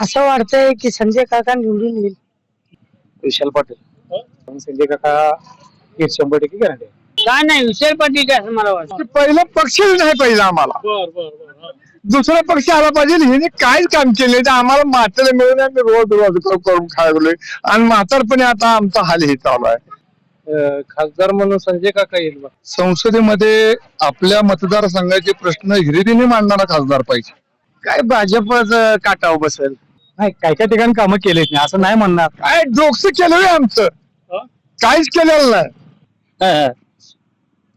असं वाटतंय की संजय काका निवडून येईल. विशाल पाटील. संजय काका हे शंभर टक्के गॅरंटी काय नाही विशाल पाटील असं मला वाटतं. पहिला पक्षच नाही पाहिजे आम्हाला. दुसरा पक्ष आला पाहिजे हिने काहीच काम केले तर आम्हाला म्हातारे मिळून आम्ही रोज रोज करून खायलोय आणि म्हातारपणे आता आमचा हाल हे चालू आहे. खासदार म्हणून संजय काका येईल बा. संसदेमध्ये आपल्या मतदारसंघाचे प्रश्न हिरिरीने मांडणारा खासदार पाहिजे. काय भाजपच काटाव बसेल. नाही काय काय ठिकाणी कामं केलेत नाही असं नाही म्हणणार. काय डोकस केलं आमचं? काहीच केलेलं नाही.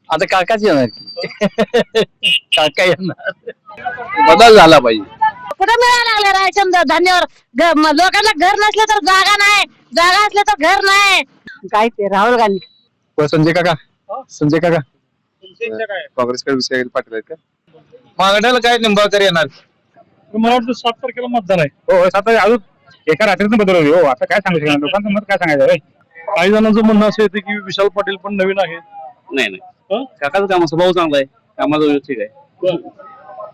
आता काकाच येणार की. काका येणार. बदल झाला पाहिजे. कुठं मिळायला लागले राशन धान्यावर ग- म- लोकांना घर नसलं तर जागा नाही. जागा असलं तर घर नाही. काय ते राहुल गांधी. व संजय काका? संजय काका? काँग्रेसकडे विषय पाटील आहेत का? मागण्याला काय निंबाळकर येणार? मला वाटतं सात तारखेला मतदान आहे. हो सात अजून एका रात्रीतून बदल होईल. हो आता काय सांगू शकणार? लोकांचं मत काय सांगायचं होय? काही जणांचं म्हणणं असं येते की विशाल पाटील पण नवीन आहे नाही नाही. काकाचं काम स्वभाव चांगला आहे. कामाचा व्यवस्थित आहे.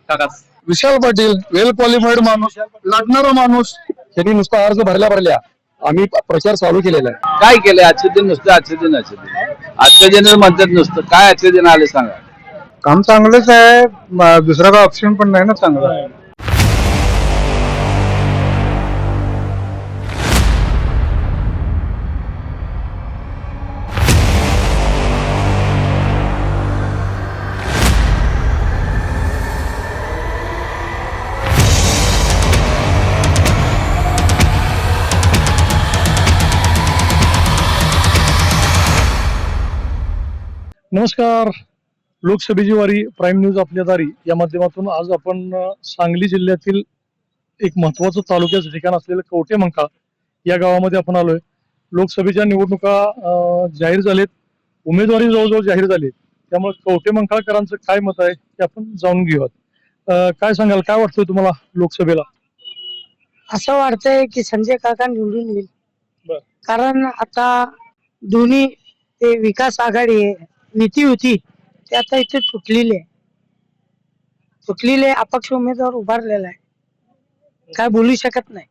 काकाच विशाल पाटील वेल क्वालिफाईड माणूस लढणारा माणूस त्यांनी नुसता अर्ज भरल्या भरल्या आम्ही प्रचार चालू केलेला आहे. काय केलंय? आजचे दिन नुसतं आजचे दिन आजचे दिन. आजच्या दिन म्हणतात नुसतं. काय आजचे दिन आले सांगा. काम चांगलंच आहे. म- दुसरा काय ऑप्शन पण नाही ना चांगला. नमस्कार. लोकसभेची वारी प्राईम न्यूज आपल्या दारी. या माध्यमातून आज आपण सांगली जिल्ह्यातील एक महत्वाचं तालुक्याचं ठिकाण असलेलं कवटेमंका या गावामध्ये आपण आलोय. लोकसभेच्या निवडणुका जाहीर झालेत. उमेदवारी जवळजवळ जाहीर झाली त्यामुळे कवटेमंकाळकरांचं काय मत आहे ते आपण जाणून घेऊयात. काय सांगाल काय वाटतंय तुम्हाला लोकसभेला? असं वाटतंय की संजय काका निवडून येईल. बर. कारण आता दोन्ही ते विकास आघाडी आहे नीती होती. ते आता इथे तुटलेली आहे. तुटलेले अपक्ष उमेदवार उभारलेला आहे. काय बोलू शकत नाही.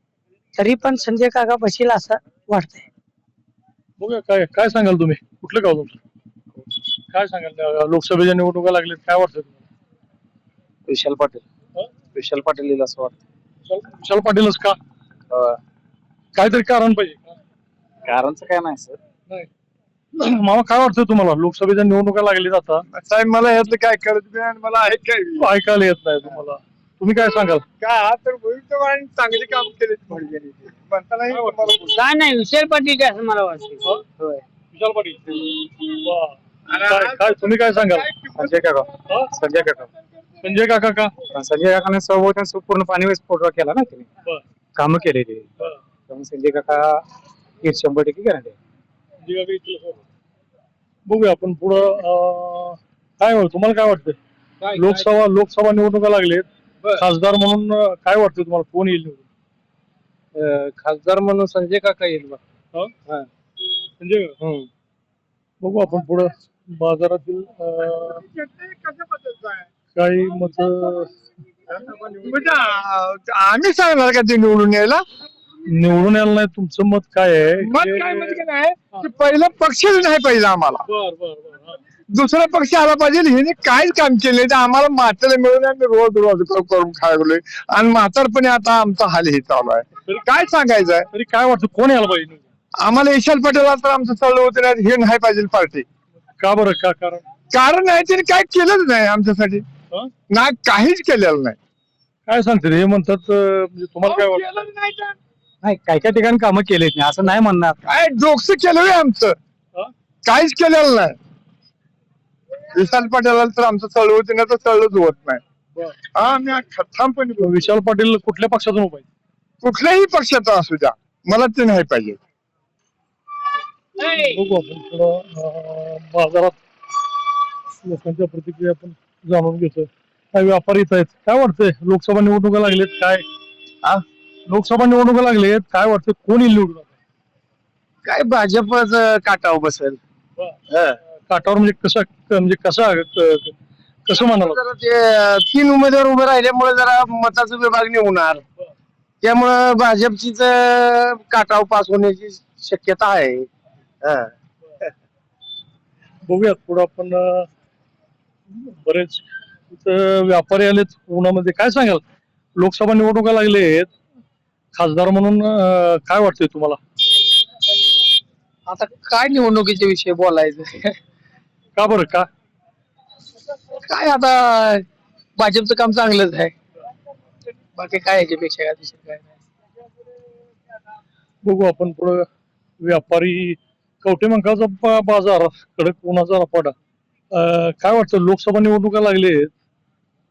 तरी पण संजय काका बसील असं वाटतंय. बघूया काय काय सांगाल तुम्ही? कुठलं गाव तुमचं? काय सांगाल? लोकसभेच्या निवडणुका लागल्यात काय वाटतं तुम्हाला? विशाल पाटील. हं? विशाल पाटील येईल असं वाटतं विशाल- विशाल पाटीलच का? काहीतरी कारण पाहिजे. कारणचं काय नाही सर. नाही. मामा काय वाटतं तुम्हाला? लोकसभेच्या निवडणुका लागली आता. साहेब मला यातलं काय कळत नाही आणि मला आहे काय? ऐकायला येत नाही तुम्हाला. तुम्ही काय सांगाल? काय हा तर भविष्यवाणी चांगले काम केले काय नाही विशाल पाटील असं मला वाटतं. विशाल पाटील. वा. काय काय- तुम्ही काय सांगाल? संजय काका. हा? संजय काका. संजय काका का? संजय काकाने सर्व पूर्ण पाणी पुरवठा केला ना त्यांनी बरं, कामं केलेली. बरं. त्यामुळे संजय काका हे शंभर टक्के गॅरंटी बघूया आपण पुढं काय वाटतं? तुम्हाला काय वाटतं? लोकसभा लोकसभा निवडणुका लागलेत. खासदार म्हणून काय वाटतं तुम्हाला? कोण येईल निवडून? खासदार म्हणून संजय काका येईल बा हा? संजय? बघू आपण पुढं. बाजारातील काही मत म्हणजे आम्ही सांगणार का ते निवडून यायला? निवडून यायला नाही तुमचं मत काय आहे? मत काय म्हणजे काय नाही की पहिला पक्षच नाही पाहिजे आम्हाला. बर बर बर. दुसरा पक्ष आला पाहिजे हिने काहीच काम केले तर आम्हाला म्हातारे मिळून आम्ही रोज रोज करून खायलोय आणि म्हातारपणे आता आमचा हाल हे चालू आहे. काय सांगायचं आहे? तरी काय वाटतं कोण यायला पाहिजे? आम्हाला यशल पटेल तर आमचं चालू होतं नाही, हे नाही पाहिजे पार्टी. का बरं? का कारण? कारण नाही त्याने काय केलंच नाही आमच्यासाठी. हा? ना काहीच केलेलं नाही. काय सांगते हे म्हणतात अं, म्हणजे तुम्हाला काय वाटतं? केलंच नाही तर. नाही काय काय ठिकाणी कामं केलेत नाही असं नाही म्हणणार काय डोकस केलं आमचं हा? काहीच केलेलं नाही विशाल पटेला तर आमचं चळवळ ना तर चळच होत नाही बरं. हा आम्ही ठामपणे बोलू. विशाल पाटील कुठल्या पक्षातून उभा आहे? कुठल्याही पक्षाचा असू द्या मला ते नाही पाहिजे बघू आपण थोडं अं, बाजारात लोकांच्या प्रतिक्रिया आपण जाणून घेतोय काय व्यापारी इथं आहेत काय वाटतंय लोकसभा निवडणुका लागलेत काय आ? लोकसभा निवडणुका लागलेत काय वाटतंय कोण येईल निवडून काय भाजपच काटाव बसेल. काठावर म्हणजे कसं म्हणजे कसं क- कसं म्हणाला जरा ते तीन उमेदवार उभे राहिल्यामुळे जरा मताचं विभागणी होणार त्यामुळं भाजपचीच अं, काटाव पास होण्याची शक्यता आहे. हा. बघूयात पुढे आपण अं, बरेच इथं व्यापारी आलेत उन्हामध्ये. काय सांगाल? लोकसभा निवडणुका लागलेत खासदार म्हणून अं, काय वाटतंय तुम्हाला? आता काय निवडणुकीच्या विषयी बोलायचं? का बरं? का? काय आता भाजपचं काम चांगलंच आहे. बाकी काय याच्यापेक्षा काय दुसरं काय नाही. बघू आपण पुढे. व्यापारी कवठे मंकाचा ब- बाजार कडक उन्हाचा रपाटा. अं, काय वाटतं? लोकसभा निवडणुका लागलेत.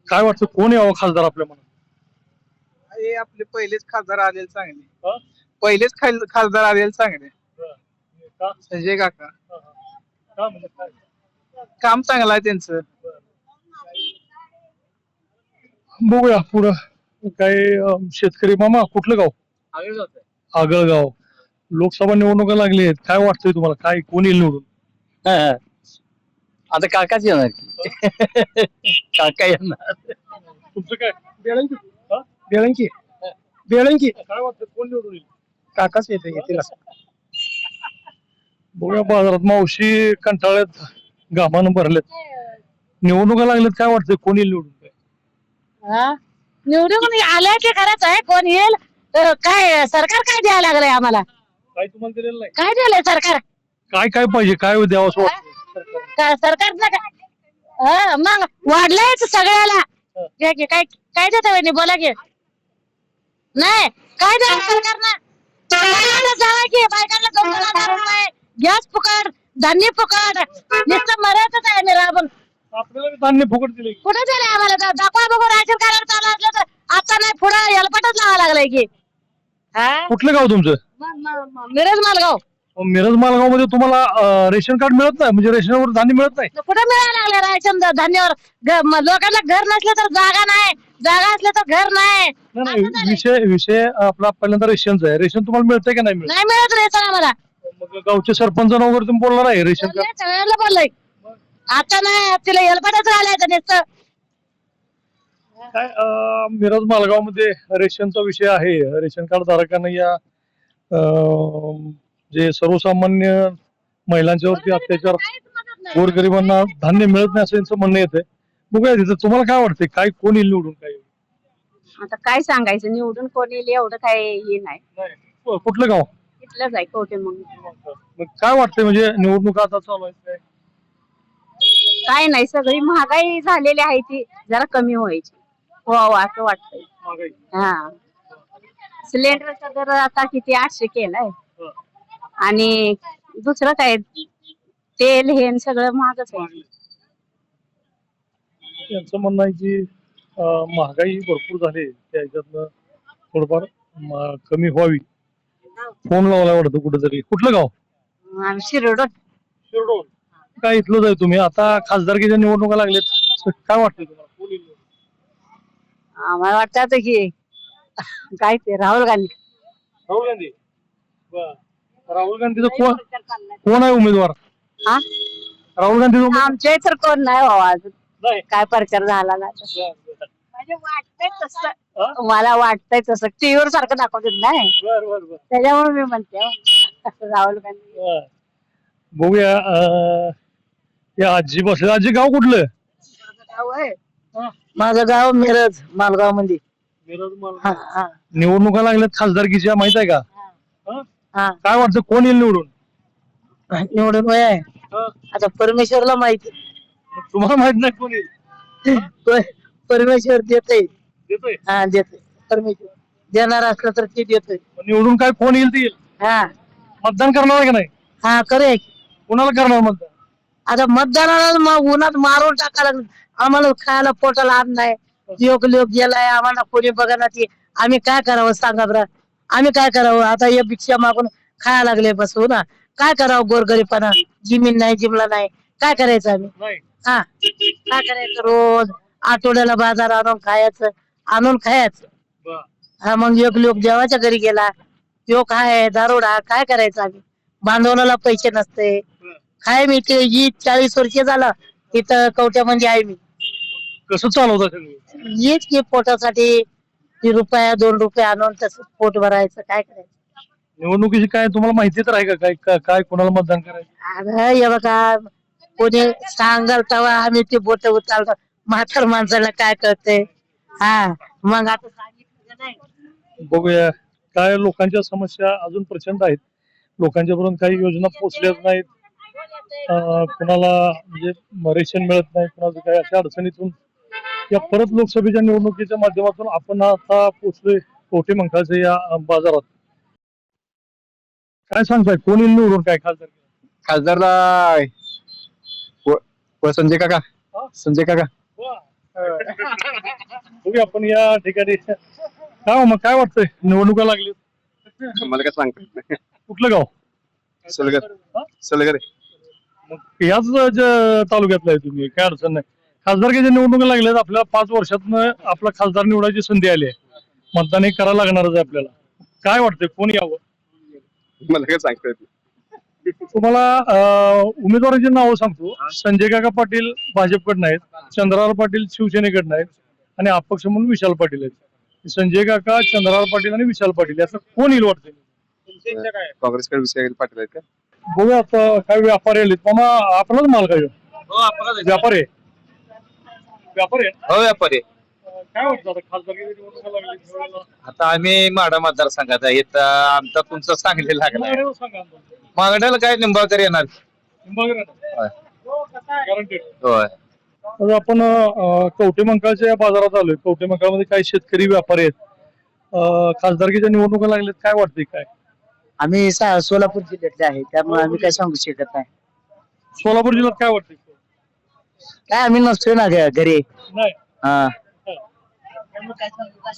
काय वाटतं? कोण यावं खासदार आपल्या मनात? हे आपले पहिलेच खासदार आलेले चांगले. हा? पहिलेच खाल- खासदार आलेले चांगले. का? संजय काका. का म्हणजे काय? काम चांगलं आहे त्यांचं. बघूया पुढं. काय अं, शेतकरी मामा कुठलं गाव? आगळगाव. लोकसभा निवडणुका लागली आहेत. काय वाटतंय तुम्हाला? काय कोण येईल निवडून? आता काकाच येणार. काका येणार. तुमचं काय? बेळंकी. बेळंकी. काय वाटतं कोण निवडून येईल? काकाच येते येतील बघूया बाजारात मावशी कंटाळ्यात घामानं भरलेत. निवडणुका लागल्यात काय वाटतंय कोण येईल निवडून? हा? निवडून आलंय ते खरंच आहे कोण येईल? अं, काय सरकार काय द्यायला लागलंय आम्हाला? काय तुम्हाला दिलेलं नाही. काय दिलंय सरकार? काय काय पाहिजे काय द्यावं असं वाटतं काय सरकारनं काय हा, मग वाढलंयच सगळ्याला. की, काय काय देतं बोला की. नाही काय सरकारनं बायकांना जावा की गॅस फुकट धान्य फुकट. नुसतं मरायचंच आहे निराबून आपल्याला धान्य फुकट दिले कुठे दिलंय आम्हाला? दा- दाखवा बघू राशन कार्ड चालू असलं तर. आता नाही पुढं हेलपटच लावा लागलाय की. हा? कुठलं गाव तुमचं? म- म- म- मिरज मालगाव. मिरज मालगावमध्ये तुम्हाला अं, रेशन कार्ड मिळत नाही म्हणजे रेशनवर धान्य मिळत नाही. कुठे मिळायला लागले राशन ध- धान्यावर? ग- म- लोकांना घर नसलं तर जागा नाही. जागा असलं तर घर नाही. नाही, नाही विषय विषय आपला पहिल्यांदा रेशनचा आहे. रेशन तुम्हाला मिळतंय की नाही मिळत? नाही मिळत रेशन आम्हाला मग गावचे सरपंचांना वगैरे तुम्ही बोलणार आहे रेशन कार्ड सगळ्यांना बोललोय. आता नाही तिला हेलपटच राहिलाय नुसतं. काय अं, मिरज मालगावमध्ये रेशनचा विषय आहे. रेशन कार्ड धारकांना या अं, जे सर्वसामान्य महिलांच्यावरती अत्याचार गोरगरिबांना धान्य मिळत नाही असं यांचं म्हणणं येते बघूया तिथं. तुम्हाला काय वाटतंय? काय कोण येईल निवडून काय येईल? आता काय सांगायचं? निवडून कोण येईल एवढं काय हे नाही. कुठलं गाव? इथलंच आहे कवटे मग? मग काय वाटतंय म्हणजे निवडणुका आता चालू आहेत काय? काय नाही सगळी महागाई झालेली आहे ती. जरा कमी व्हायची. व्हावं असं वाटतंय. महागाई. हा. सिलेंडरचा दर आता किती? आठशे केलाय. आणि दुसरं काय? तेल हे न सगळं महागच आहे. यांचं म्हणणं आहे की महागाई भरपूर झाली त्या ह्याच्यातनं थोडंफार कमी व्हावी. फोन लावला वाटतं कुठेतरी. कुठलं गाव? आम्ही शिरोड काय इथलंच आहे तुम्ही? आता खासदारकीच्या निवडणुका लागल्यात काय वाटतंय तुम्हाला? कोण येईल? निवडून? आम्हाला वाटतं आता की काय ते राहुल गांधी. राहुल गांधी? बरं. राहुल गांधीचं कोण कोण आहे उमेदवार? हा? राहुल गांधी आमच्या इतर कोण नाही व्हावा अजून. नाही. काय प्रचार झाला म्हणजे वाटतंय हा? तसं मला वाटतंय तसं. टीव्हीवर सारखं दाखवतात नाही बर बर बर. त्याच्यामुळे मी म्हणते हो. राहुल गांधी. बर. बघूया अं, या आजी बसले आजी गाव कुठलं? माझं गाव मिरज मालगावमध्ये मिरज हा निवडणुका लागल्यात खासदारकीच्या माहीत आहे का? हा? हा. काय वाटतं कोण येईल निवडून? निवडून वय आहे. हा? आता परमेश्वरला माहिती. तुम्हाला माहीत नाही कोण येईल. परमेश्वर देतय. देतोय? हा देतोय. परमेश्वर. देणार असलं तर ते देतोय. निवडून काय कोण येईल ते येईल. हा. मतदान करणार आहे का नाही? हा करे कोणाला करणार मतदान? आता मतदानाला मग उन्हात मारून टाकायला आम्हाला खायला पोटाला आण नाही. लोक लोक गेलाय आम्हाला कोणी बघा ती आम्ही काय करावं सांगा बरं? आम्ही काय करावं? आता हे भिक्षा मागून खायला लागले बस हो. ना काय करावं गोरगरीपणा जिमीन नाही जिमला नाही. काय करायचं आम्ही? नाही. हा. काय करायचं रोज आठवड्याला बाजार आणून खायचं आणून खायचं. बर. हा मग एक लोक देवाच्या घरी गेला तो काय दारोडा काय करायचं आम्ही? भांडवलाला पैसे नसते. काय मी ते ही चाळीस वर्ष झालं तिथं कवट्यामध्ये आहे मी. कसं चालवता सगळं हेच की पोटासाठी ती रुपया दोन रुपये आणून तसं पोट भरायचं काय करायचं? निवडणुकीची काय तुम्हाला माहिती तर आहे का? काय का- काय कोणाला मतदान करायचं? आता हे बघा कोणी सांगाल तेव्हा आम्ही ते बोट उचलतो. म्हातार माणसाला काय कळतंय हा मग आता सांगितलं का नाही? बघूया. काय लोकांच्या समस्या अजून प्रचंड आहेत. लोकांच्या पर्यंत काही योजना पोहोचल्याच नाहीत. अं, कुणाला म्हणजे रेशन मिळत नाही कुणाचं काही अशा अडचणीतून. या परत लोकसभेच्या निवडणुकीच्या माध्यमातून आपण आता पोहोचलोय कोटे मंकाळच्या या अं, बाजारात. काय सांगताय? कोण येईल निवडून? काय खासदार? खासदारला व- संजय काका. संजय काका. बघूया आपण या ठिकाणी. काय हो मग काय वाटतंय? निवडणुका लागली. मला काय सांगता कुठलं गाव? सलगर. सलगर मग याच ज- तालुक्यातला आहे तुम्ही काय अडचण नाही. खासदारकीच्या निवडणुका लागल्यात आपल्याला पाच वर्षातनं आपला खासदार निवडायची संधी आली आहे. मतदान हे करायला लागणारच आहे आपल्याला. काय वाटतंय? कोण यावं? मला काय सांगता येत तुम्हाला उमेदवारांची नावं सांगतो. संजय काका पाटील भाजपकडनं आहेत. चंद्रराव पाटील शिवसेनेकडनं आहेत. आणि अपक्ष म्हणून विशाल पाटील आहेत. संजय काका चंद्रराव पाटील आणि विशाल पाटील. याचं कोण येईल वाटतंय काँग्रेसकडे विषय पाटील आहेत का? बघूया आता काय व्यापारी आले मामा आपलाच माल काय? ह्यो? व्यापारी आहे? व्यापारी आहे? हो व्यापारी काय वाटतं आता खासदारकीच्या निवडणुका लागली त्यावेळेला? आम्ही माडा मतदारसंघात आहे. इथं आमचा तुमचा सांगली लागला मागण्याला सांगा आम्हाला. मागण्याला काय निंबाळकर येणार? Guaranteed. होय. आज आपण अं, कवठे मंकाळच्या या बाजारात आलोय. कवठे मंकाळमध्ये काही शेतकरी व्यापारी आहेत. अं, खासदारकीच्या निवडणुका लागल्यात. काय वाटतंय काय? आम्ही सा- सोलापूर जिल्ह्यातले आहे. त्यामुळे आम्ही काय सांगू शकत नाही. सोलापूर जिल्ह्यात काय वाटतंय? काय आम्ही नसतोय ना घ- घरी. नाही. हा.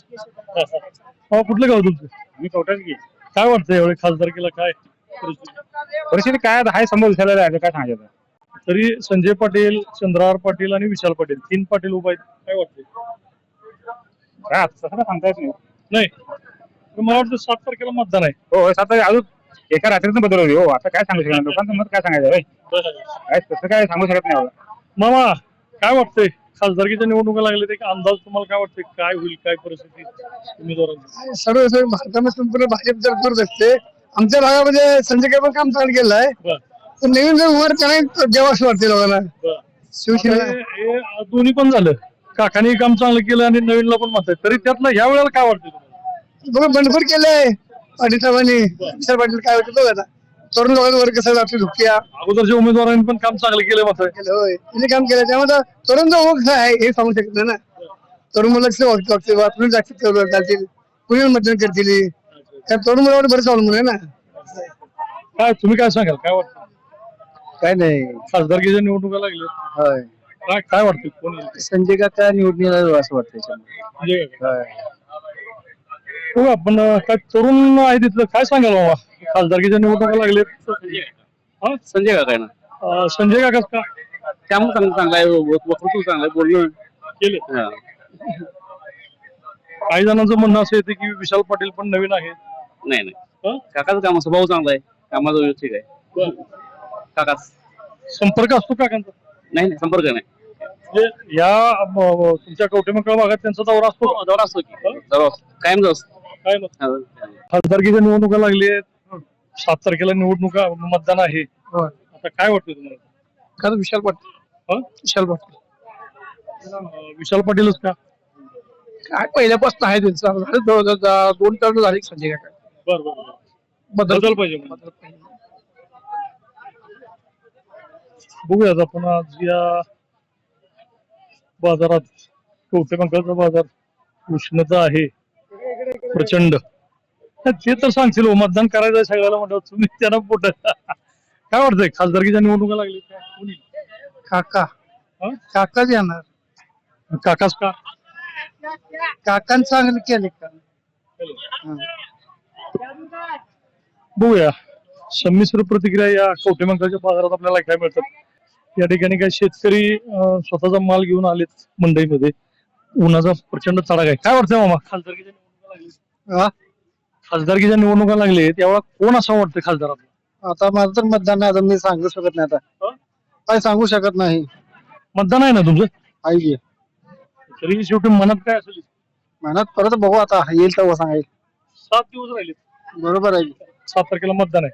अहो, कुठलं गाव तुमचं? मी कवठाच घे काय वाटतंय एवढे खासदारकीला काय? परिस्थिती? काय आहे समोर झालेलं आहे काय सांगायचं तरी संजय पाटील चंद्रहार पाटील आणि विशाल पाटील तीन पाटील उभा आहेत. काय वाटतंय? काय आता तसं सांगता येत नाही. मला वाटतं सात तारखेला मतदान आहे. हो हो, आता अजून एका रात्रीतून बदल हो आता काय सांगू शकणार? लोकांचं मत काय सांगायचं होय? काय तसं काय सांगू शकत नाही बाबा. मामा काय वाटतंय? खासदारकीच्या निवडणुका लागल्या एक अंदाज तुम्हाला काय वाटतंय? काय होईल? काय परिस्थिती उमेदवारांची? सर्व सर्व भारतामध्ये संपूर्ण भाजप जर करत असते आमच्या भागामध्ये संजय पण काम चालू केलं आहे पण नवीन जर उभार त्याला जेव्हा वाटते लोकांना. शिवसेना. हे- दोन्ही पण झालं. काकाने काम चांगलं केलं आणि नवीनला पण म्हणताय तरी त्यातलं ह्या वेळेला काय तुम्हाला? बघा बंडखोर केलंय पाटील साहेबांनी. विशाल पाटील काय होतं बघा आता. तरुण लोकांचा वर्ग कसा जातो धुक्या अगोदरच्या उमेदवारांनी पण काम चांगलं केलं केलं होय. त्यांनी काम केलं त्यामुळे आता तरुण जो ओघ आहे हे सांगू शकत नाही ना. तरुण मुलं कसं वागतं वागते आपण जास्त चालतील कुणी मतदान करतील. कारण तरुण मुलावर बरंच अवलंबून आहे ना. काय तुम्ही काय सांगाल? काय वाटतं? काय नाही. खासदारकीच्या निवडणुका लागल्या होय. काय काय वाटतं? कोण येईल? संजय काका निवडणीला असं वाटतं म्हणजे काय? आपण अं, काय तरुण आहे तिथलं काय सांगाल बाबा? खासदारकीच्या निवडणुका लागल्यात हा? संजय काका आहे ना. अं, संजय काकाच का? त्यामुळे चांगलं चांगलं आहे. वक्तृत्व चांगलं आहे. बोलणं केले. हा. काही जणांचं म्हणणं असं येते की विशाल पाटील पण नवीन आहेत. नाही नाही. हा? काकाचं काम स्वभाव चांगला आहे. कामाचा व्यवस्थित आहे. काकाच. संपर्क असतो काकांचा? नाही नाही. संपर्क नाही. म्हणजे या अं, तुमच्या कवटेमंगळ भागात त्यांचा दौरा असतो हो, दौरा असतो की. दौरा असतो. कायम जाऊ काय मग हा. खासदारकीच्या निवडणुका लागली आहेत. सात तारखेला निवडणुका मतदान आहे. आता काय वाटतं तुम्हाला? का विशाल पाटील. हा? विशाल पाटील. अं, विशाल पाटीलच का? काय पहिल्यापासून आहे त्यांचं झालं दोन हजार- दोन टर्न झाले संजय काका बरं बरं बरं. बदल पाहिजे म्हणून. बघूयात आपण आज या बाजारात कवटेमंकाळचा बाजार उष्णता आहे. प्रचंड. ते तर सांगतील हो, मतदान करायचं सगळ्याला म्हणतो तुम्ही त्यांना पोट काय वाटतंय? खासदारकीच्या निवडणुका लागली काय? कोणी? काका. हा? काकाच येणार. काकाच का? काकांनी चांगलं केलं का? बघूया. संमिश्र प्रतिक्रिया या कवटेमंकाळच्या बाजारात आपल्याला काय मिळतात. या ठिकाणी काही शेतकरी अं, स्वतःचा माल घेऊन आलेत मंडईमध्ये उन्हाचा प्रचंड तडाखा आहे. काय वाटतंय मामा? खासदारकीच्या निवडणुका हा? खासदारकीच्या निवडणुका लागली त्यावेळेला कोण असं वाटतं खासदारात आता माझं तर मतदान नाही आता मी सांगू शकत नाही आता? काय सांगू शकत नाही. मतदान आहे ना तुमचं? आई तरी शेवटी मनात काय असेल? मेहनत परत बघू आता येईल तेव्हा सांगायला सात दिवस राहिले. बरोबर आहे. सात तारखेला मतदान आहे.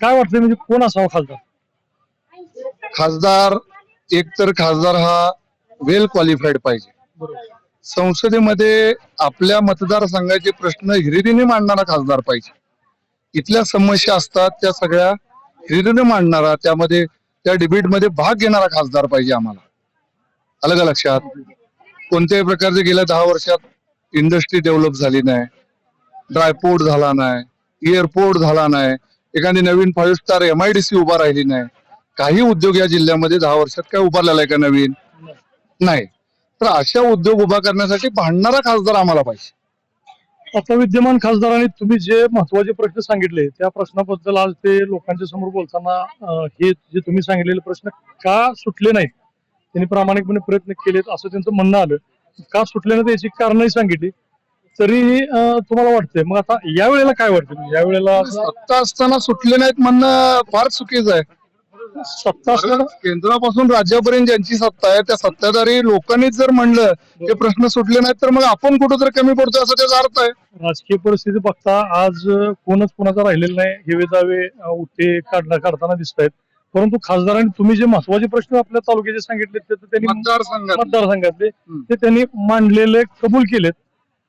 काय वाटतं म्हणजे कोण असावा खासदार? खासदार एक तर खासदार हा वेल क्वालिफाईड पाहिजे. संसदेमध्ये आपल्या मतदारसंघाचे प्रश्न हिरिरीने मांडणारा खासदार पाहिजे. इथल्या समस्या असतात त्या सगळ्या हिरिरीने मांडणारा त्यामध्ये त्या डिबेटमध्ये भाग घेणारा खासदार पाहिजे आम्हाला. अलग का लक्षात. कोणत्याही प्रकारचे गेल्या दहा वर्षात इंडस्ट्री डेव्हलप झाली नाही ड्रायपोर्ट झाला नाही एअरपोर्ट झाला नाही एखादी नवीन five star M I D C उभा राहिली नाही. काही उद्योग या जिल्ह्यामध्ये दहा वर्षात काय उभारलेला आहे का नवीन? नाही. तर अशा उद्योग उभा करण्यासाठी भांडणारा खासदार आम्हाला पाहिजे. आता विद्यमान खासदारांनी तुम्ही जे महत्त्वाचे प्रश्न सांगितले त्या प्रश्नाबद्दल आज ते लोकांच्या समोर बोलताना अं, हे जे तुम्ही सांगितलेले प्रश्न का सुटले नाहीत? त्यांनी प्रामाणिकपणे प्रयत्न केलेत असं त्यांचं म्हणणं आलं. का सुटले नाही याची कारणही सांगितली. तरीही अं, तुम्हाला वाटतंय. मग आता या वेळेला काय वाटतं या वेळेला असं सत्ता असताना सुटले नाहीत म्हणणं फार चुकीचं आहे. सत्ता केंद्रापासून राज्यापर्यंत ज्यांची सत्ता आहे त्या सत्ताधारी लोकांनीच जर म्हणलं ते प्रश्न सुटले नाहीत तर मग आपण कुठं तर कमी पडतो असं त्याचा अर्थ आहे. राजकीय परिस्थिती बघता आज कोणच कोणाचा राहिलेला नाही हेवे दावे उठे काढणं काढताना दिसत आहेत परंतु खासदारांनी तुम्ही जे महत्त्वाचे प्रश्न आपल्या तालुक्याचे सांगितले ते तर त्यांनी मतदारसंघात मतदारसंघातले. ते त्यांनी मांडलेले कबूल केलेत.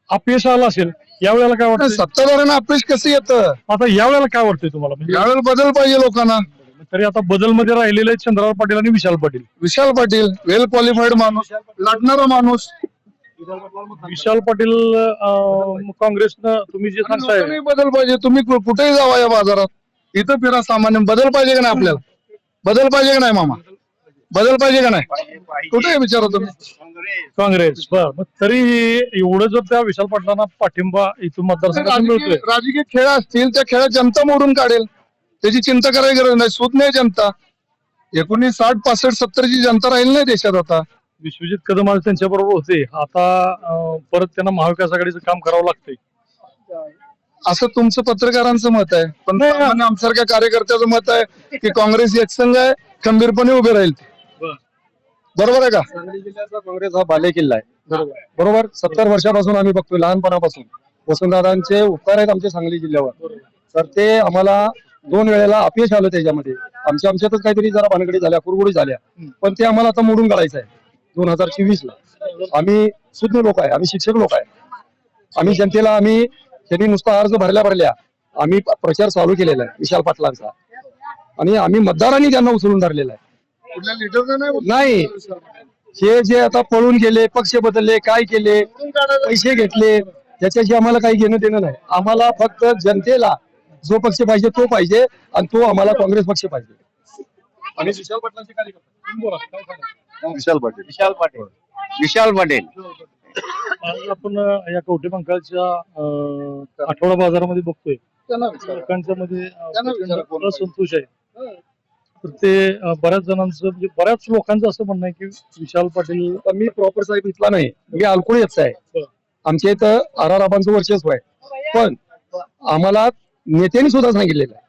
अपयश आलं असेल यावेळेला काय वाटतं सत्ताधाऱ्यांना अपयश कसं येतं? आता यावेळेला काय वाटतंय तुम्हाला? म्हणजे यावेळेला बदल पाहिजे लोकांना. तरी आता बदलमध्ये राहिलेले आहेत चंद्रराव पाटील आणि विशाल पाटील. विशाल पाटील वेल क्वालिफाईड माणूस लढणारा माणूस. विशाल पाटील अं, काँग्रेसनं तुम्ही जे सांगताय. लोकांनाही बदल पाहिजे तुम्ही कु- कुठेही जावा या बाजारात. इथं फिरा सामान्य. बदल पाहिजे का नाही आपल्याला? बदल पाहिजे का नाही मामा? बदल पाहिजे का नाही? कुठे विचारा तुम्ही. काँग्रेस बर. मग तरी एवढं जर त्या विशाल पाटलांना पाठिंबा इथून मतदारसंघात राजकीय मिळतोय. राजकीय खेळ असतील त्या खेळात जनता मोडून काढेल. त्याची चिंता करायची गरज नाही. सुद नाही जनता. एकोणीस साठ पासष्ट सत्तरची जनता राहील नाही देशात आता. विश्वजित कदम आज त्यांच्या बरोबर होते. आता परत त्यांना महाविकास आघाडीचं काम करावं लागतंय. असं तुमचं पत्रकारांचं मत आहे. पण आमसारख्या कार्यकर्त्याचं मत आहे की काँग्रेस एकसंघ आहे खंबीरपणे उभे राहील. बरोबर आहे का? सांगली जिल्ह्याचा काँग्रेस हा बालेकिल्ला आहे. बरोबर. सत्तर वर्षापासून आम्ही बघतोय लहानपणापासून. वसंतदादांचे उपकार आहेत आमच्या सांगली जिल्ह्यावर. तर ते आम्हाला दोन वेळेला अपयश आलं त्याच्यामध्ये. आमच्या आमच्यातच काहीतरी जरा भानगडी झाल्या कुरगुडी झाल्या. पण ते आम्हाला आता मोडून काढायचं आहे. दोन हजार चोवीस ला आम्ही शुद्ध लोक आहे आम्ही शिक्षक लोक आहे. आम्ही जनतेला आम्ही त्यांनी नुसता अर्ज भरल्या भरल्या आम्ही प्रचार चालू केलेला आहे विशाल पाटलांचा. आणि आम्ही मतदारांनी त्यांना उचलून धरलेला आहे. नाही हे जे आता पळून गेले पक्ष बदलले काय केले पैसे घेतले त्याच्याशी आम्हाला काही घेणं देणं नाही. आम्हाला फक्त जनतेला जो पक्ष पाहिजे तो पाहिजे आणि तो आम्हाला काँग्रेस पक्ष पाहिजे. आणि विशाल पाटलांचे कार्यकर्ते विशाल पाटील. विशाल पाटील. विशाल पाटील. आज आपण या कवठे अं, आठवडा बाजारामध्ये बघतोय. लोकांच्या मध्ये प्रचंड असंतोष आहे. तर ते बऱ्याच जणांचं म्हणजे बऱ्याच लोकांचं असं म्हणणं आहे की विशाल पाटील मी प्रॉपर साहेब इथला नाही. मी अल्कुळीचा आहे. आमच्या इथं आराराबांचं वर्चस्व आहे. पण आम्हाला नेत्यांनी सुद्धा सांगितलेलं आहे.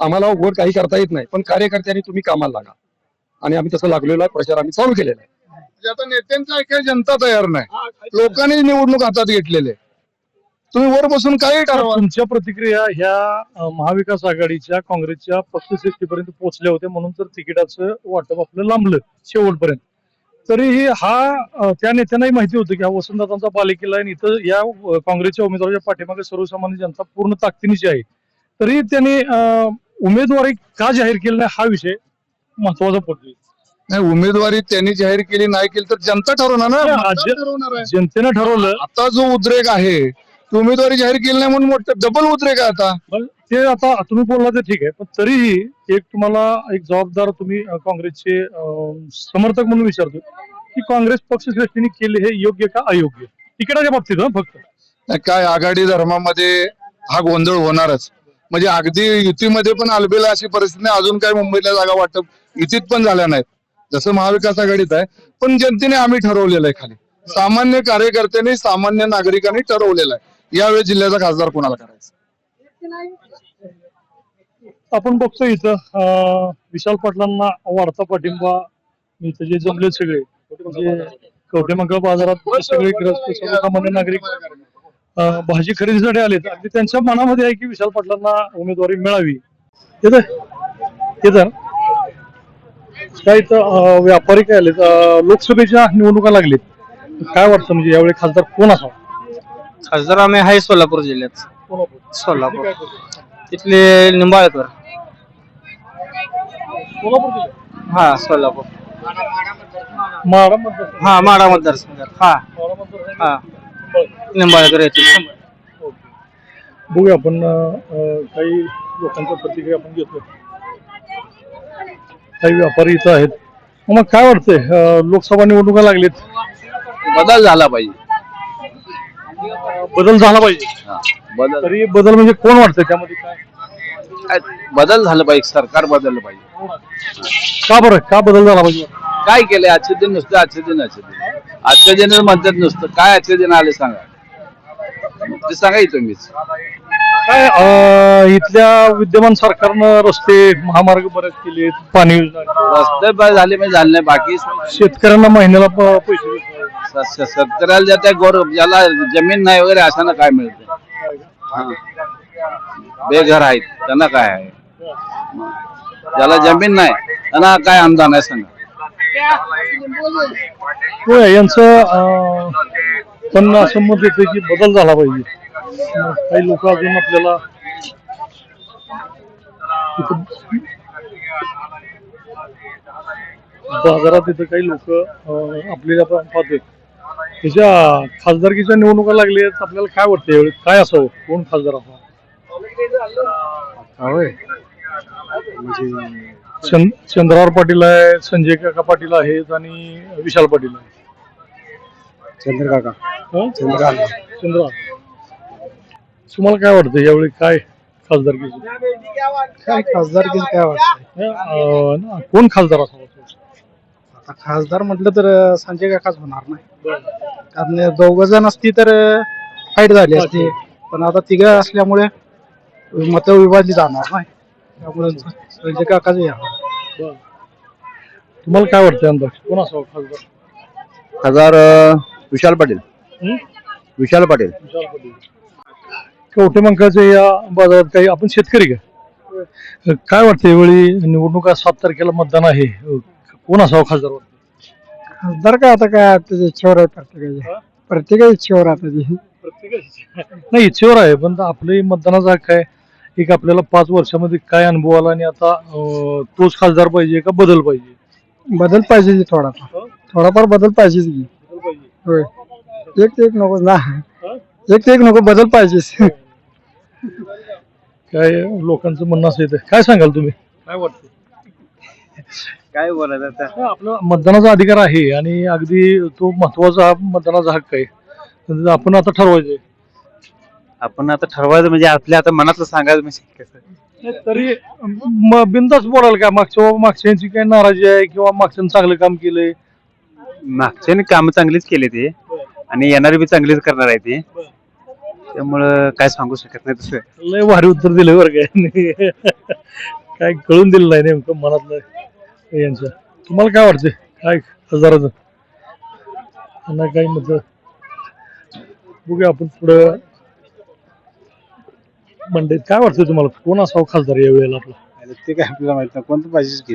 आम्हाला उघड काही करता येत नाही पण कार्यकर्त्यांनी तुम्ही कामाला लागा. आणि आम्ही तसं लागलेलो आहे प्रचार आम्ही चालू केलेला आहे. म्हणजे आता नेत्यांचं ऐकायला जनता तयार नाही. लोकांनी निवडणूक हातात घेतलेले तुम्ही वर बसून काही ठरवा. तुमच्या प्रतिक्रिया ह्या अं, महाविकास आघाडीच्या काँग्रेसच्या पक्षश्रेष्ठीपर्यंत पोहोचल्या होत्या म्हणून तर तिकिटाचं वाटप आपलं लांबलं शेवटपर्यंत. तरीही हा त्या नेत्यांनाही माहिती होतं की हा वसंतदादांचा बालेकिल्ला आहे आणि इथं या काँग्रेसच्या उमेदवाराच्या पाठीमागे सर्वसामान्य जनता पूर्ण ताकदीनिशी आहे. तरी त्यांनी उमेदवारी का जाहीर केली नाही हा विषय महत्त्वाचा पडतो नाही उमेदवारी त्यांनी जाहीर केली नाही केली तर जनता ठरवणार ना? जनतेनं ठरवलं. आता जो उद्रेक आहे उमेदवारी जाहीर केली नाही म्हणून मोठं डबल उद्रेक आहे आता? पण ते आता तुम्ही बोलला ते ठीक आहे पण तरीही एक तुम्हाला एक जबाबदार तुम्ही अं, काँग्रेसचे अं, समर्थक म्हणून विचारतो की काँग्रेस पक्षश्रेष्ठींनी केले हे योग्य का अयोग्य? तिकिटाच्या बाबतीत हं फक्त. नाही, काय आघाडी धर्मामध्ये हा गोंधळ होणारच. म्हणजे अगदी युतीमध्ये पण अलबेला अशी परिस्थिती नाही अजून काही मुंबईला जागा वाटप युतीत पण झाल्या नाहीत. जसं महाविकास आघाडीत आहे पण जनतेने आम्ही ठरवलेलं आहे खाली. सामान्य कार्यकर्त्यांनी सामान्य नागरिकांनी ठरवलेलं आहे. यावेळी जिल्ह्याचा खासदार कोणाला करायचा? आपण बघतो इथं अं, विशाल पाटलांना वाढता पाठिंबा इथं जे जमले सगळे जे कवठेमंगळ बाजारात सगळे ग्रस्त सर्वसामान्य नागरिक अं, भाजी खरेदीसाठी आलेत. आणि त्यांच्या मनामध्ये आहे की विशाल पाटलांना उमेदवारी मिळावी. येत येत काय इथं अं, व्यापारी काय आलेत? अं, लोकसभेच्या निवडणुका लागलेत. काय वाटतं म्हणजे यावेळी खासदार कोण असावा? खासदार आम्ही आहे सोलापूर जिल्ह्यात सोलापूर। तिथले निंबाळकर। हा सोलापूर। माडा हा माडा मतदारसंघात। हा। हा। निंबाळकर येतील बघूया आपण अं, काही लोकांच्या प्रतिक्रिया आपण घेतो काही व्यापारी इथं आहेत. मग काय वाटतंय? अं, लोकसभा निवडणुका लागलीत. बदल झाला पाहिजे. बदल झाला पाहिजे. बदल. तरी बदल म्हणजे कोण वाटतंय? त्यामध्ये काय? काय बदल झालं पाहिजे सरकार बदललं पाहिजे. का बरं? का बदल झाला पाहिजे? काय केलंय? आजचे दिन नुसतं आजचे दिन आजचे दिन आजच्या दिन म्हणतात नुसतं. काय आजचे दिन आले सांगा. ते सांगा तुम्हीच काय अं, इथल्या विद्यमान सरकारनं रस्ते महामार्ग बरेच केले पाणी योजना. रस्ते बरं झाले म्हणजे झाले नाही. बाकी शेतकऱ्यांना महिन्याला प- पैसे देत. स- शेतकऱ्याला ज्या त्या गोर ज्याला जमीन नाही वगैरे अशांना काय मिळते? हा. बेघर आहेत त्यांना काय आहे? ज्याला जमीन नाही त्यांना काय अनुदान आहे सांगा? होय यांचं अं, त्यांना असं मत येतं की बदल झाला पाहिजे. मग काही लोक अजून आपल्याला इथं बाजारात इथं काही लोक आपल्याला पाहतात. त्याच्या खासदारकीच्या निवडणुका लागल्या आहेत आपल्याला काय वाटतं यावेळी काय असावं? कोण खासदार असावं? चंद चंद्रावर पाटील आहे संजय काका पाटील आहेत आणि विशाल पाटील आहे चंद्रकाका हं? चंद्रा तुम्हाला काय वाटतं यावेळी काय खासदारकीचं? काय खासदार काय वाटतं अं, ना, कोण खासदार असावा? खासदार म्हटलं तर संजय काकाच होणार नाही. कारण दोघ जण असती तर फाईट झाली असती. पण आता तिघ असल्यामुळे मत विभागली जाणार नाही. त्यामुळे संजय काकाच यावं तुम्हाला काय वाटतं अंदाज कोण असावं खासदार? हजार विशाल पाटील? विशाल पाटील. विशाल पाटील. कवठेमंकाच्या या बाजारात काही आपण शेतकरी का? काय वाटतं यावेळी निवडणुका सात तारखेला मतदान आहे? कोण असावं खासदार वाटतं खासदार काय आता काय त्याच्या इच्छेवर आहे प्रत्येकाच्या प्रत्येकाच्या इच्छेवर आता ती नाही इच्छेवर आहे पण आपलंही मतदानाचा हक्क आहे. एक आपल्याला पाच वर्षामध्ये काय अनुभव आला आणि आता अं, तोच खासदार पाहिजे का बदल पाहिजे? बदल पाहिजे की थोडाफार. थोडाफार बदल पाहिजेच की. होय. एक ते एक नको ना. एक ते एक नको बदल पाहिजेच काय लोकांचं म्हणणं असं येतं काय सांगाल तुम्ही? काय वाटतं? काय बोलायचं आता? आपला मतदानाचा अधिकार आहे आणि अगदी तो महत्त्वाचा हा मतदानाचा हक्क आहे. तर आपण आता ठरवायचंय आपण आता ठरवायचं म्हणजे आपल्या आता मनातलं सांगायचं म्हणजे कसं तरी बिनधास्त बोलाल का? मागच्या मागच्यांची काय नाराजी आहे किंवा मागच्यानं चांगलं काम केलंय? मागच्याने काम चांगलीच केले ते आणि येणारे बी चांगलीच करणार आहे ते. त्यामुळं काय सांगू शकत नाही तसं लय भारी उत्तर दिलं बरं काय काय कळून दिलं नाही नेमकं मनातलं. यांचं. तुम्हाला काय वाटतं काय खासदाराचं? त्यांना काही मत? बघूया आपण पुढं. मंडईत काय वाटतं तुम्हाला? कोण असावं खासदार या वेळेला आपला? ते काय आपल्याला माहीत नाही. कोणतं पाहिजेच की?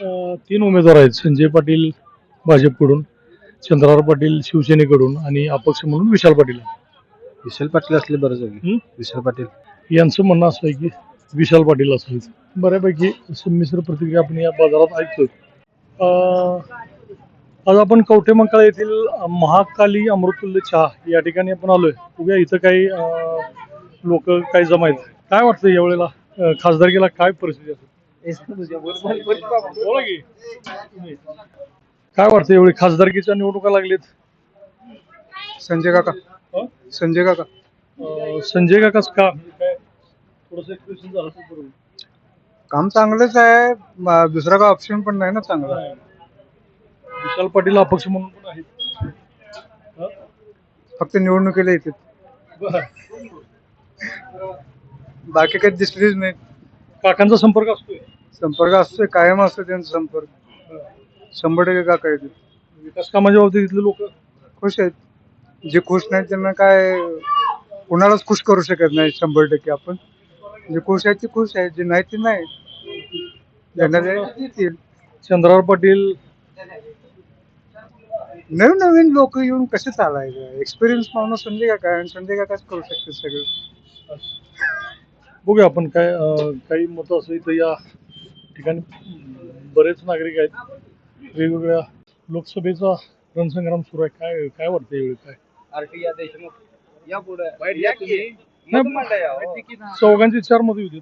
अं, तीन उमेदवार आहेत. संजय पाटील भाजपकडून चंद्रराव पाटील शिवसेनेकडून आणि अपक्ष म्हणून विशाल पाटील. विशाल पाटील असले बरं हं? विशाल पाटील. यांचं म्हणणं असं आहे की विशाल पाटील असायचं बऱ्यापैकी संमिश्र प्रतिक्रिया आपण या बाजारात ऐकतोय. अं, आज आपण कवठेमंकाळ येथील महाकाली अमृतुल्य चहा या ठिकाणी आपण आलोय. उद्या इथं काही लोक काही जमायत काय वाटतं यावेळेला खासदारकीला काय परिस्थिती असेल. काय वाटतं एवढी खासदारकीच्या निवडणुका लागलीत? संजय काका? संजय काका. संजय काकाच का थोडस एक्सप्रेशन झालं असेल बरोबर. काम चांगलंच आहे. म- दुसरा काय ऑप्शन पण नाही ना चांगला. विशाल पाटील अपक्ष म्हणून पण आहेत. फक्त निवडणुकीला येते बरं. बाकी काही दिसलीच नाही. काकांचा संपर्क असतोय. संपर्क असतोय. कायम असतो त्यांचा संपर्क. शंभर टक्के काका येते विकास कामाच्या बाबतीत इथले लोक? खुश आहेत. जे खुश नाहीत त्यांना काय कोणालाच खुश करू शकत नाही शंभर टक्के आपण. जे खुश आहेत ते खुश आहेत जे नाही ते नाही. ज्यांना जे येतील. चंद्रावर पाटील. नवीन नवीन लोक येऊन कसे चालायचं? एक्सपिरियन्स माणूस संजय काका आणि संजय काकाच करू शकते सगळं. बघूया आपण काय अं, काही मतं असं इथं या ठिकाणी बरेच नागरिक आहेत. वेगवेगळ्या लोकसभेचा रणसंग्राम सुरू आहे. काय काय वाटतं यावेळी? काय? चौघांचे चार मतं होते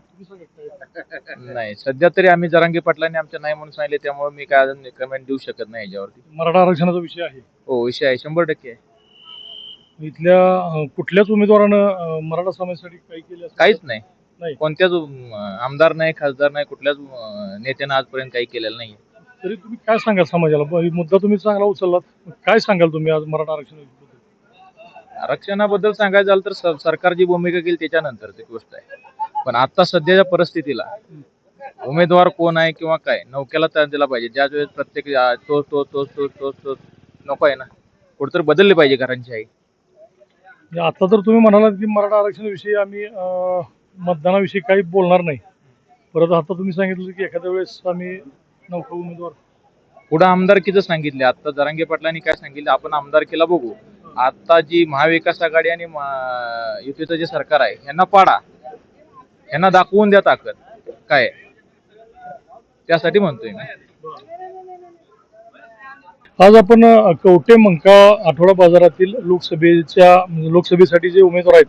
नाही सध्या तरी आम्ही जरांगे पाटलांनी आमच्या नाही म्हणून सांगितले त्यामुळे मी काय अजून कमेंट देऊ शकत नाही याच्यावरती. मराठा आरक्षणाचा विषय आहे. हो विषय आहे शंभर टक्के आहे. इथल्या कुठल्याच उमेदवारानं मराठा समाजासाठी काही केलं काहीच नाही. नाही. कोणत्याच आमदार नाही खासदार नाही कुठल्याच नेत्यानं आजपर्यंत काही केलेलं नाही तरी तुम्ही काय सांगाल समाजाला? मुद्दा तुम्ही चांगला उचललात. काय सांगाल तुम्ही आज मराठा आरक्षण आरक्षणाबद्दल सांगायचं झालं तर सरकार जी भूमिका घेईल त्याच्यानंतरची गोष्ट आहे. पण आता सध्याच्या परिस्थितीला उमेदवार कोण आहे किंवा काय नौक्याला तर दिला पाहिजे. ज्या वेळेस प्रत्येक तो तो तो तो तो तो नको आहे ना. कुठेतरी बदलली पाहिजे घरांची आई. म्हणजे आता तर तुम्ही म्हणालात की मराठा आरक्षणाविषयी आम्ही अं, मतदानाविषयी काही बोलणार नाही. परत आता तुम्ही सांगितलं की एखाद्या वेळेस आम्ही नौका उमेदवार पुढे आमदारकीचं सांगितले. आता जरांगे पाटलांनी काय सांगितलं? आपण आमदारकीला बघू. आता जी महाविकास आघाडी आणि युतीचं जे सरकार आहे यांना पाडा. यांना दाखवून द्या ताकद. काय? आहे. त्यासाठी म्हणतोय मी. आज आपण कवटे मंका आठवडा बाजारातील लोकसभेच्या म्हणजे लोकसभेसाठी जे उमेदवार आहेत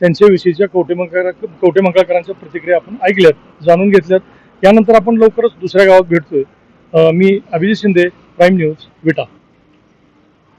त्यांच्याविषयीच्या कवटे मंका कवटे मंकाकरांच्या प्रतिक्रिया आपण ऐकल्यात जाणून घेतल्यात. यानंतर आपण लवकरच दुसऱ्या गावात भेटतोय. मी अभिजित शिंदे प्राईम न्यूज विटा.